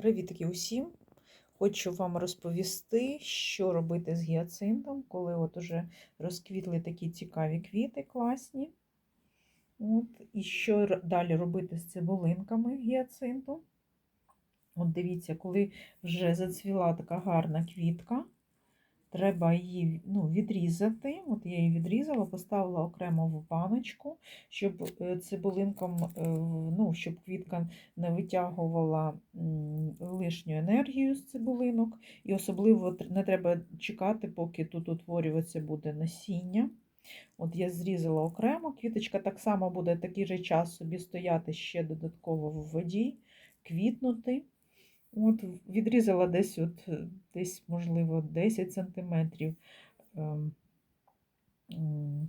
Привітки усім! Хочу вам розповісти, що робити з гіацинтом, коли от уже розквітли такі цікаві квіти класні. От, І що далі робити з цибулинками гіацинту. От дивіться, коли вже зацвіла така гарна квітка, треба її ну, відрізати. От я її відрізала, поставила окремо в баночку, щоб е, цибулинкам, е, ну, щоб квітка не витягувала лишню енергію з цибулинок. І особливо не треба чекати, поки тут утворюватися буде насіння. От я зрізала окремо, квіточка так само буде такий же час собі стояти ще додатково в воді, квітнути. От, відрізала десь, от, е, десь, можливо, 10 сантиметрів ем,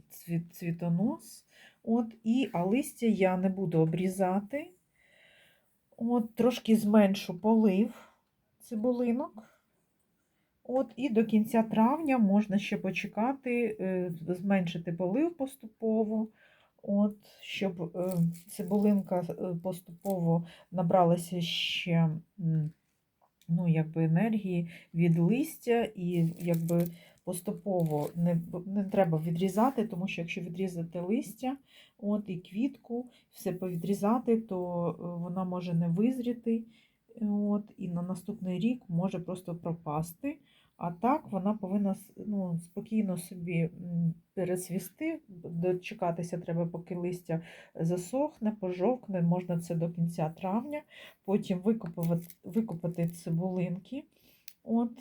цвіт, цвітонос. От, і, а листя я не буду обрізати. От, трошки зменшу полив цибулинок. От, і до кінця травня можна ще почекати, е, зменшити полив поступово, от, щоб е, цибулинка е, поступово набралася ще ну, якби енергії від листя, і якби поступово не, не треба відрізати, тому що якщо відрізати листя от, і квітку, все повідрізати, то е, вона може не визріти. От, і на наступний рік може просто пропасти. А так вона повинна ну, спокійно собі пересвісти, дочекатися треба, поки листя засохне, пожовкне, можна це до кінця травня, потім викопати цибулинки, от,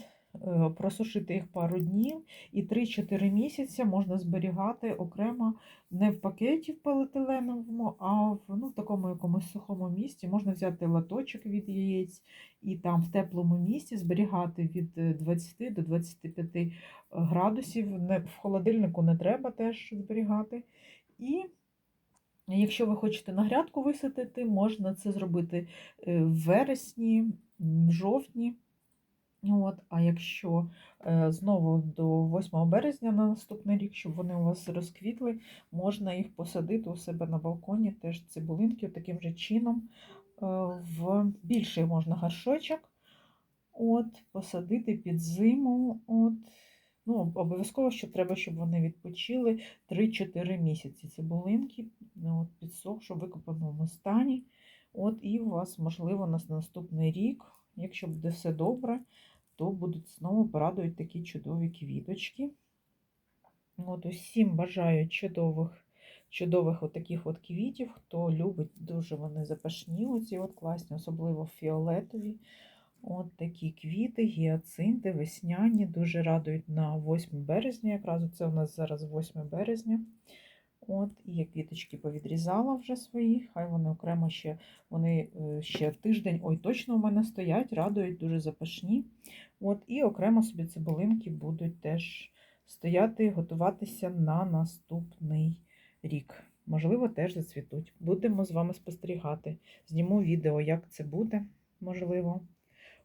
просушити їх пару днів, і 3-4 місяці можна зберігати окремо не в пакеті в поліетиленовому, а в ну, такому якомусь сухому місці. Можна взяти латочок від яєць і там в теплому місці зберігати від е, 20 до 25 градусів. В холодильнику не треба теж зберігати. І якщо ви хочете на грядку висадити, можна це зробити е, в вересні, в жовтні. От, а якщо е, знову до 8 березня на наступний рік, щоб вони у вас розквітли, можна їх посадити у себе на балконі, теж цибулинки таким же чином. е, В більший можна горшочок от, посадити під зиму. От. Ну, обов'язково, що треба, щоб вони відпочили 3-4 місяці. Цибулинки ну, от, підсохши в викопаному стані. От, і у вас, можливо, на наступний рік, якщо буде все добре, то будуть знову порадують такі чудові квіточки. От усім бажаю чудових, чудових от от квітів. Хто любить, дуже вони запашні, оці от класні, особливо фіолетові. От такі квіти, гіацинти, весняні, дуже радують на 8 березня. Якраз це у нас зараз 8 березня. От, і я квіточки повідрізала вже свої, хай вони окремо ще, вони е, ще тиждень, ой, точно у мене стоять, радують, дуже запашні. От, і окремо собі цибулинки будуть теж стояти, готуватися на наступний рік. Можливо, теж зацвітуть. Будемо з вами спостерігати. Зніму відео, як це буде, можливо.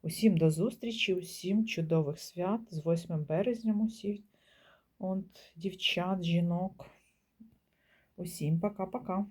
Усім до зустрічі, усім чудових свят з 8 березня усіх от, дівчат, жінок. Усім пока-пока.